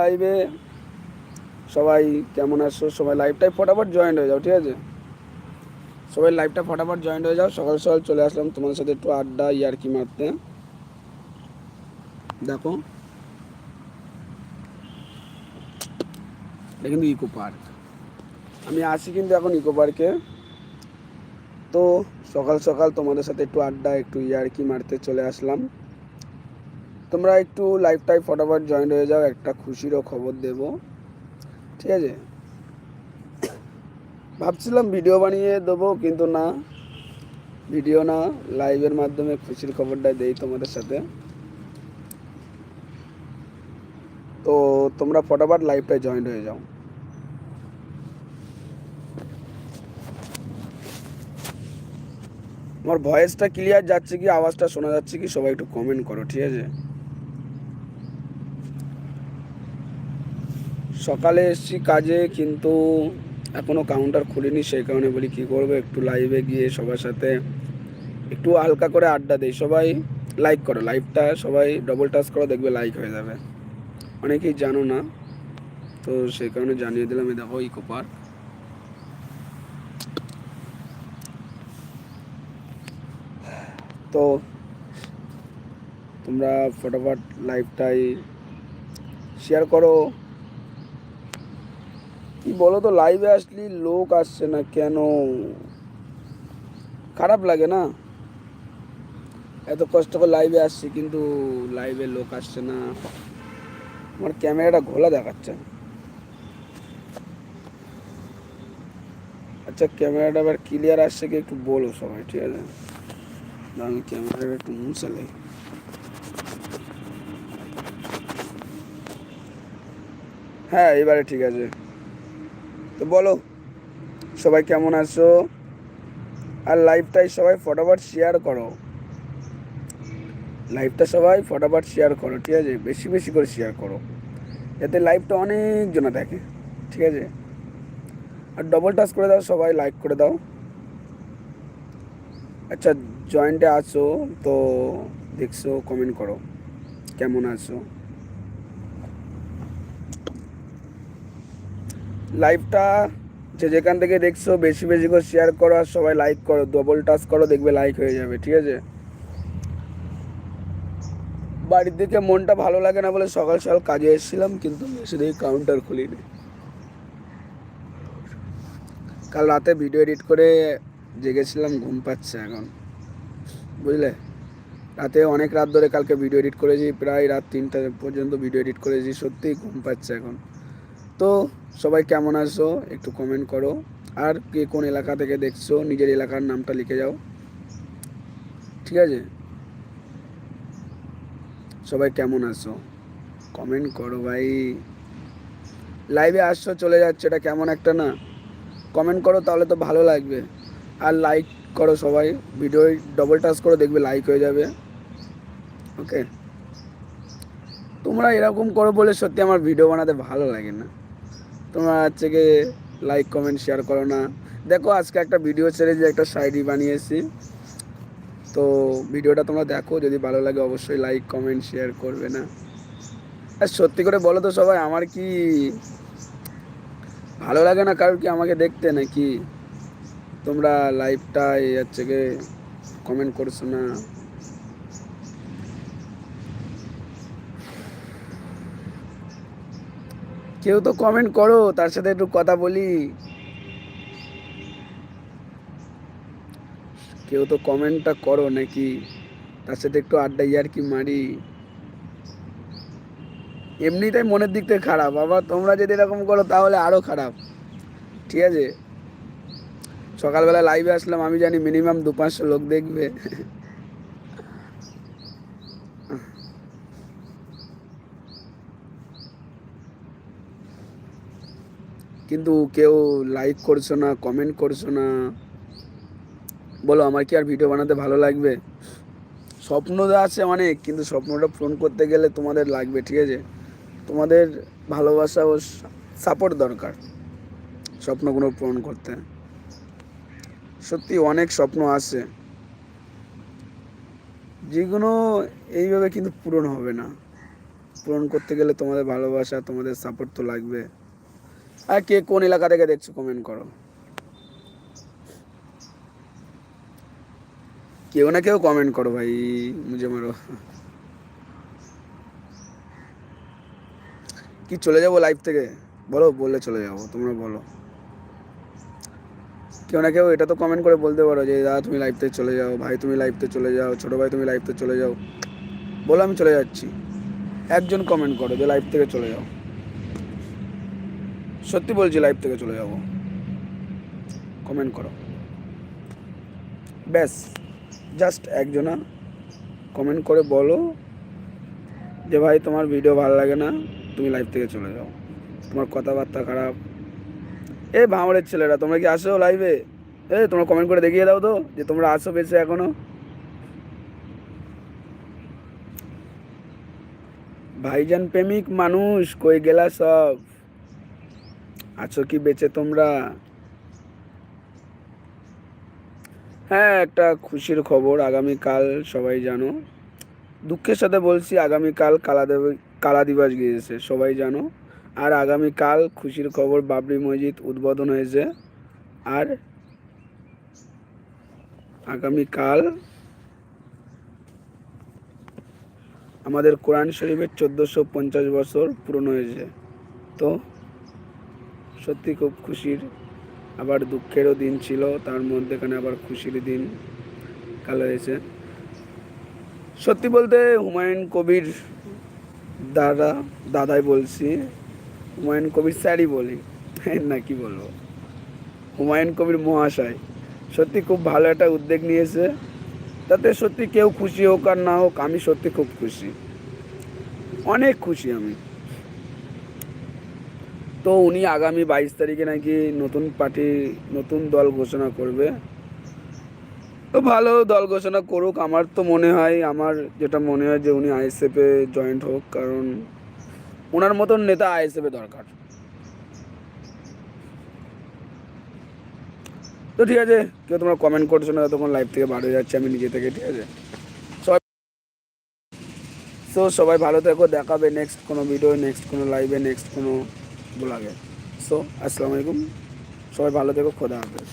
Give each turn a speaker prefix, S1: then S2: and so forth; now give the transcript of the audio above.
S1: লাইভে সবাই কেমন আছো? সবাই লাইভটাই ফটাফট জয়েন্ট হয়ে যাও, ঠিক আছে? সবাই লাইভটা ফটাফট জয়েন্ট হয়ে যাও। সকাল সকাল চলে আসলাম তোমাদের সাথে একটু আড্ডা, ইয়ারকি মারতে। দেখো। কিন্তু ইকো পার্ক আমি আসি কিন্তু এখন ইকো পার্কে তো সকাল সকাল তোমাদের সাথে একটু আড্ডা, একটু ইয়ারকি মারতে চলে আসলাম। তোমরা একটু লাইভটাই ফটাফট জয়েন হয়ে যাও, একটা খুশিরও খবর দেব। ঠিক আছে? ভাবছিলাম ভিডিও বানিয়ে দেবো, কিন্তু না। ভিডিও না লাইভের মাধ্যমে খুশির খবরটা দেই তোমাদের সাথে। তো তোমরা ফটাফট লাইভটায় জয়েন হয়ে যাও। আমার ভয়েসটা ক্লিয়ার যাচ্ছে কি, আওয়াজটা শোনা যাচ্ছে কি, সবাই একটু কমেন্ট করো, ঠিক আছে? সকালে এসছি কাজে, কিন্তু এখনও কাউন্টার খুলিনি, সেই কারণে বলি কি করব, একটু লাইভে গিয়ে সবার সাথে একটু হালকা করে আড্ডা দেই। সবাই লাইক করো লাইভটা সবাই ডবল টাচ করো, দেখবে লাইক হয়ে যাবে। অনেকেই জানো না, তো সেই কারণে জানিয়ে দিলাম, এই দেখো ইকো পার্ক তো তোমরা ফটোফট লাইভটাই শেয়ার করো। কি বলো তো লাইভে আসলি লোক আসছে না কেন? খারাপ লাগে না? এত কষ্ট করে লাইভে আসছি কিন্তু লাইভে লোক আসছে না। আমার ক্যামেরাটা ঘোলা দেখাচ্ছে। আচ্ছা ক্যামেরাটা এবার ক্লিয়ার আসছে কি একটু বলো সবাই, ঠিক আছে? আমি ক্যামেরাটা একটু মুছে লাই হ্যাঁ এবারে ঠিক আছে। তো বলো, সবাই কেমন আছো? আর লাইভটাই সবাই ফটাফট শেয়ার করো। লাইভটা সবাই ফটাফট শেয়ার করো, ঠিক আছে? বেশি বেশি করে শেয়ার করো। যাতে লাইভটা অনেকজনা দেখে, ঠিক আছে? আর ডবল টাচ করে দাও, সবাই লাইক করে দাও। আচ্ছা জয়েন্টে আছো, তো দেখছ কমেন্ট করো। কেমন আছো? লাইভটা যে যেখান থেকে দেখছ, বেশি বেশি করে শেয়ার করো আর সবাই লাইক করো ডবল টাচ করো, দেখবে লাইক হয়ে যাবে, ঠিক আছে? বাড়ির দিকে মনটা ভালো লাগে না বলে সকাল সকাল কাজে এসেছিলাম, কিন্তু এসে দেখি কাউন্টার খুলিনি। কাল রাতে ভিডিও এডিট করে জেগেছিলাম, ঘুম পাচ্ছে এখন, বুঝলে? রাতে অনেক রাত ধরে কালকে ভিডিও এডিট করেছি, প্রায় রাত তিনটা পর্যন্ত ভিডিও এডিট করেছি, সত্যিই ঘুম পাচ্ছে এখন। তো সবাই কেমন আছো? একটু কমেন্ট করো। আর কে কোন এলাকা থেকে দেখছ, নিজের এলাকার নামটা লিখে যাও। ঠিক আছে? সবাই কেমন আছো? কমেন্ট করো ভাই। লাইভে আসছো, চলে যাচ্ছে, এটা কেমন একটা না? কমেন্ট করো, তাহলে তো ভালো লাগবে। আর লাইক করো সবাই। ভিডিও ডবল টাচ করো দেখবে লাইক হয়ে যাবে। ওকে তোমরা এরকম করো বলে সত্যি আমার ভিডিও বানাতে ভালো লাগে না। তোমরা হচ্ছে গিয়ে লাইক কমেন্ট শেয়ার করো না। দেখো, আজকে একটা ভিডিও ছেড়ে যে একটা সাইডি বানিয়েছি। তো ভিডিওটা তোমরা দেখো, যদি ভালো লাগে অবশ্যই লাইক কমেন্ট শেয়ার করবে না। আর সত্যি করে বলো তো সবাই, আমার কি ভালো লাগে না কারোর কি আমাকে দেখতে নাকি? তোমরা লাইভটা হচ্ছে গিয়ে কমেন্ট করছ না। কেউ তো কমেন্ট করো, তার সাথে একটু কথা বলি। কেউ তো কমেন্টটা করো নাকি? তার সাথে একটু আড্ডা ইয়ার কি মারি। এমনিটাই মনের দিক থেকে খারাপ। আবার তোমরা যদি এরকম করো তাহলে আরও খারাপ। ঠিক আছে? সকালবেলা লাইভে আসলাম, আমি জানি মিনিমাম দু পাঁচশো লোক দেখবে। কিন্তু কেউ লাইক করছ না কমেন্ট করছ না, বলো আমার কি আর ভিডিও বানাতে ভালো লাগবে? স্বপ্ন তো আছে অনেক, কিন্তু স্বপ্নটা পূরণ করতে গেলে তোমাদের লাগবে, ঠিক আছে? তোমাদের ভালোবাসা ও সাপোর্ট দরকার, স্বপ্নগুলো পূরণ করতে। সত্যি অনেক স্বপ্ন আছে, যেগুলো এইভাবে কিন্তু পূরণ হবে না। পূরণ করতে গেলে তোমাদের ভালোবাসা, তোমাদের সাপোর্ট তো লাগবে। আর কে কোন এলাকা থেকে দেখছ কমেন্ট করো। কেউ না কেউ কমেন্ট করো ভাই মুঝে মারো। কি চলে যাব লাইভ থেকে? বলো, বললে চলে যাব, তোমরা বলো। কেউ না কেউ এটা তো কমেন্ট করে বলতে পারো যে, দাদা, তুমি লাইভ থেকে চলে যাও, ভাই, তুমি লাইভ থেকে চলে যাও, ছোটো ভাই, তুমি লাইভ থেকে চলে যাও। বলো, আমি চলে যাচ্ছি। একজন কমেন্ট করো যে লাইভ থেকে চলে যাও। সত্যি বলছি লাইভ থেকে চলে যাব। কমেন্ট করো। ব্যাস জাস্ট একজনা কমেন্ট করে বলো যে, ভাই, তোমার ভিডিও ভালো লাগে না, তুমি লাইভ থেকে চলে যাও। তোমার কথাবার্তা খারাপ। এ, ভাঙড়ের ছেলেরা, তোমরা কি আসো লাইভে এ? তোমরা কমেন্ট করে দেখিয়ে দাও তো, যে তোমরা আসো বেঁচে এখনও। ভাইজান প্রেমিক মানুষ, কই গেলা সব? আছো কি বেঁচে তোমরা? হ্যাঁ একটা খুশির খবর, আগামীকাল সবাই জানো। দুঃখের সাথে বলছি, আগামীকাল কালা দেব কালা দিবস গিয়েছে, সবাই জানো। আর আগামীকাল খুশির খবর, বাবরি মসজিদ উদ্বোধন হয়েছে। আর আগামীকাল আমাদের কোরআন শরীফের চোদ্দোশো পঞ্চাশ বছর পূরণ হয়েছে। তো সত্যি খুব খুশির। আবার দুঃখেরও দিন ছিল, তার মধ্যেখানে আবার খুশির দিন কাল হয়েছে। সত্যি বলতে হুমায়ুন কবির দাদা, দাদাই বলছি, হুমায়ুন কবির স্যারই বলি না কি বলব। হুমায়ুন কবির মহাশয়, সত্যি খুব ভালো একটা উদ্যোগ নিয়েছে। তাতে সত্যি কেউ খুশি হোক আর না হোক, আমি সত্যি খুব খুশি। অনেক খুশি আমি। তো উনি আগামী বাইশ তারিখে নাকি নতুন পার্টি, নতুন দল ঘোষণা করবে। তো ভালো দল ঘোষণা করুক, আমার তো মনে হয়, আমার যেটা মনে হয় যে উনি আইএসএফে জয়েন্ট হোক, কারণ ওনার মতন নেতা আইএসএফে দরকার। তো ঠিক আছে, কেউ তোমরা কমেন্ট করছ না তখন লাইভ থেকে বার হয়ে যাচ্ছে আমি নিজে থেকে, ঠিক আছে? সবাই তো সবাই ভালো থেকো, দেখাবে নেক্সট কোনো ভিডিও নেক্সট কোনো লাইভে নেক্সট কোনো ব্লগে সো আসসালামু আলাইকুম। সবাই ভালো থেকো খোদা হাফেজ।